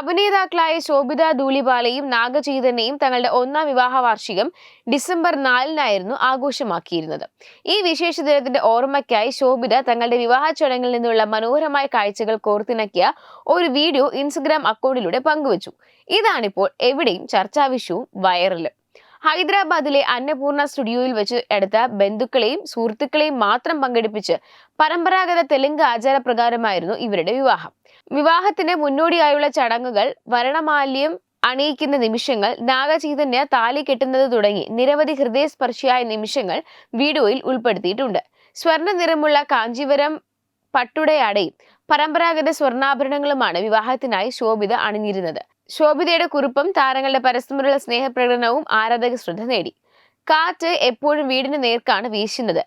അഭിനേതാക്കളായ ശോഭിത ധൂളിപാലയും നാഗചൈതന്യയും തങ്ങളുടെ ഒന്നാം വിവാഹ വാർഷികം ഡിസംബർ നാലിനായിരുന്നു ആഘോഷമാക്കിയിരുന്നത്. ഈ വിശേഷ ദിനത്തിന്റെ ഓർമ്മയ്ക്കായി ശോഭിത തങ്ങളുടെ വിവാഹ ചടങ്ങിൽ നിന്നുള്ള മനോഹരമായ കാഴ്ചകൾ കോർത്തിണക്കിയ ഒരു വീഡിയോ ഇൻസ്റ്റഗ്രാം അക്കൗണ്ടിലൂടെ പങ്കുവച്ചു. ഇതാണിപ്പോൾ എവിടെയും ചർച്ചാ വിഷയവും വൈറലും. ഹൈദരാബാദിലെ അന്നപൂർണ സ്റ്റുഡിയോയിൽ വെച്ച് എടുത്ത ബന്ധുക്കളെയും സുഹൃത്തുക്കളെയും മാത്രം പങ്കെടുപ്പിച്ച് പരമ്പരാഗത തെലുങ്ക് ആചാരപ്രകാരമായിരുന്നു ഇവരുടെ വിവാഹം. വിവാഹത്തിന് മുന്നോടിയായുള്ള ചടങ്ങുകൾ വരണമാല്യം അണിയിക്കുന്ന നിമിഷങ്ങൾ നാഗചൈതന്യ താലി കെട്ടുന്നത് തുടങ്ങി നിരവധി ഹൃദയസ്പർശിയായ നിമിഷങ്ങൾ വീഡിയോയിൽ ഉൾപ്പെടുത്തിയിട്ടുണ്ട്. സ്വർണ നിറമുള്ള കാഞ്ചീവരം പട്ടുടയാടയും പരമ്പരാഗത സ്വർണാഭരണങ്ങളുമാണ് വിവാഹത്തിനായി ശോഭിത അണിഞ്ഞിരുന്നത്. ശോഭിതയുടെ കുറിപ്പും താരങ്ങളുടെ പരസ്പരമുള്ള സ്നേഹപ്രകടനവും ആരാധക ശ്രദ്ധ നേടി. കാറ്റ് എപ്പോഴും വീടിന് നേർക്കാണ് വീശുന്നത്.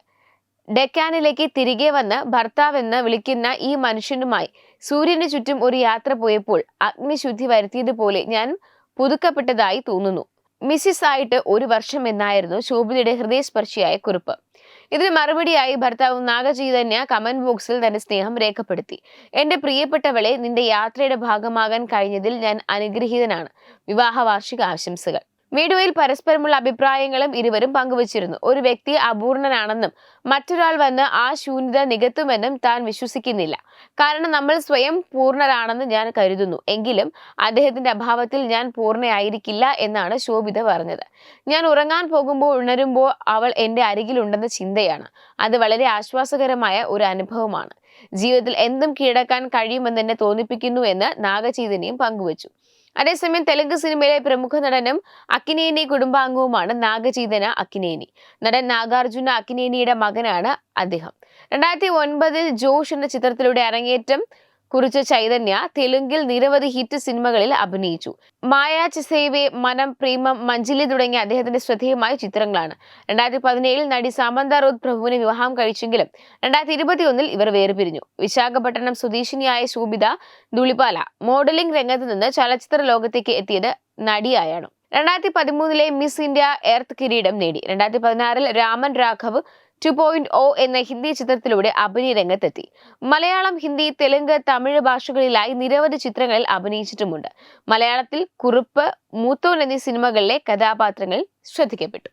ഡെക്കാനിലേക്ക് തിരികെ വന്ന് ഭർത്താവെന്ന് വിളിക്കുന്ന ഈ മനുഷ്യനുമായി സൂര്യന് ചുറ്റും ഒരു യാത്ര പോയപ്പോൾ അഗ്നിശുദ്ധി വരുത്തിയതുപോലെ ഞാൻ പുതുക്കപ്പെട്ടതായി തോന്നുന്നു. മിസ്സിസ് ആയിട്ട് ഒരു വർഷം എന്നായിരുന്നു ശോഭിതയുടെ ഹൃദയസ്പർശിയായ കുറിപ്പ്. ഇതിന് മറുപടിയായി ഭർത്താവ് നാഗചൈതന്യ കമന്റ് ബോക്സിൽ തന്റെ സ്നേഹം രേഖപ്പെടുത്തി. എന്റെ പ്രിയപ്പെട്ടവളെ നിന്റെ യാത്രയുടെ ഭാഗമാകാൻ കഴിഞ്ഞതിൽ ഞാൻ അനുഗ്രഹീതനാണ്. വിവാഹ വാർഷിക ആശംസകൾ. വീഡിയോയിൽ പരസ്പരമുള്ള അഭിപ്രായങ്ങളും ഇരുവരും പങ്കുവച്ചിരുന്നു. ഒരു വ്യക്തി അപൂർണനാണെന്നും മറ്റൊരാൾ വന്ന് ആ ശൂന്യത നികത്തുമെന്നും താൻ വിശ്വസിക്കുന്നില്ല. കാരണം നമ്മൾ സ്വയം പൂർണരാണെന്ന് ഞാൻ കരുതുന്നു. എങ്കിലും അദ്ദേഹത്തിന്റെ അഭാവത്തിൽ ഞാൻ പൂർണയായിരിക്കില്ല എന്നാണ് ശോഭിത പറഞ്ഞത്. ഞാൻ ഉറങ്ങാൻ പോകുമ്പോൾ ഉണരുമ്പോൾ അവൾ എന്റെ അരികിലുണ്ടെന്ന ചിന്തയാണ്. അത് വളരെ ആശ്വാസകരമായ ഒരു അനുഭവമാണ്. ജീവിതത്തിൽ എന്തും കീഴടക്കാൻ കഴിയുമെന്ന് എന്നെ തോന്നിപ്പിക്കുന്നു എന്ന് നാഗചൈതന്യം പങ്കുവച്ചു. അതേസമയം തെലുങ്ക് സിനിമയിലെ പ്രമുഖ നടനും അക്കിനേനി കുടുംബാംഗവുമാണ് നാഗചൈതന അക്കിനേനി. നടൻ നാഗാർജുന അക്കിനേനിയുടെ മകനാണ് അദ്ദേഹം. രണ്ടായിരത്തി ഒൻപതിൽ ജോഷ് എന്ന ചിത്രത്തിലൂടെ അരങ്ങേറ്റം കുറിച്ച ചൈതന്യ തെലുങ്കിൽ നിരവധി ഹിറ്റ് സിനിമകളിൽ അഭിനയിച്ചു. മായ ചിസേവെ മനം പ്രേമം മഞ്ജിലി തുടങ്ങിയ അദ്ദേഹത്തിന്റെ ശ്രദ്ധേയമായ ചിത്രങ്ങളാണ്. രണ്ടായിരത്തി പതിനേഴിൽ നടി സാമന്ത റോത് പ്രഭുവിനെ വിവാഹം കഴിച്ചെങ്കിലും രണ്ടായിരത്തി ഇരുപത്തിയൊന്നിൽ ഇവർ വേർപിരിഞ്ഞു. വിശാഖപട്ടണം സ്വദേശിനിയായ ശോഭിത ദുളിപാല മോഡലിംഗ് രംഗത്ത് നിന്ന് ചലച്ചിത്ര ലോകത്തേക്ക് എത്തിയത് നടിയായാണ്. രണ്ടായിരത്തി പതിമൂന്നിലെ മിസ് ഇന്ത്യ എർത്ത് കിരീടം നേടി. രണ്ടായിരത്തി പതിനാറിൽ Raman Raghav two point O എന്ന ഹിന്ദി ചിത്രത്തിലൂടെ അഭിനയ രംഗത്തെത്തി. മലയാളം ഹിന്ദി തെലുങ്ക് തമിഴ് ഭാഷകളിലായി നിരവധി ചിത്രങ്ങളിൽ അഭിനയിച്ചിട്ടുമുണ്ട്. മലയാളത്തിൽ കുറുപ്പ് മൂത്തോൻ എന്നീ സിനിമകളിലെ കഥാപാത്രങ്ങളിൽ ശ്രദ്ധിക്കപ്പെട്ടു.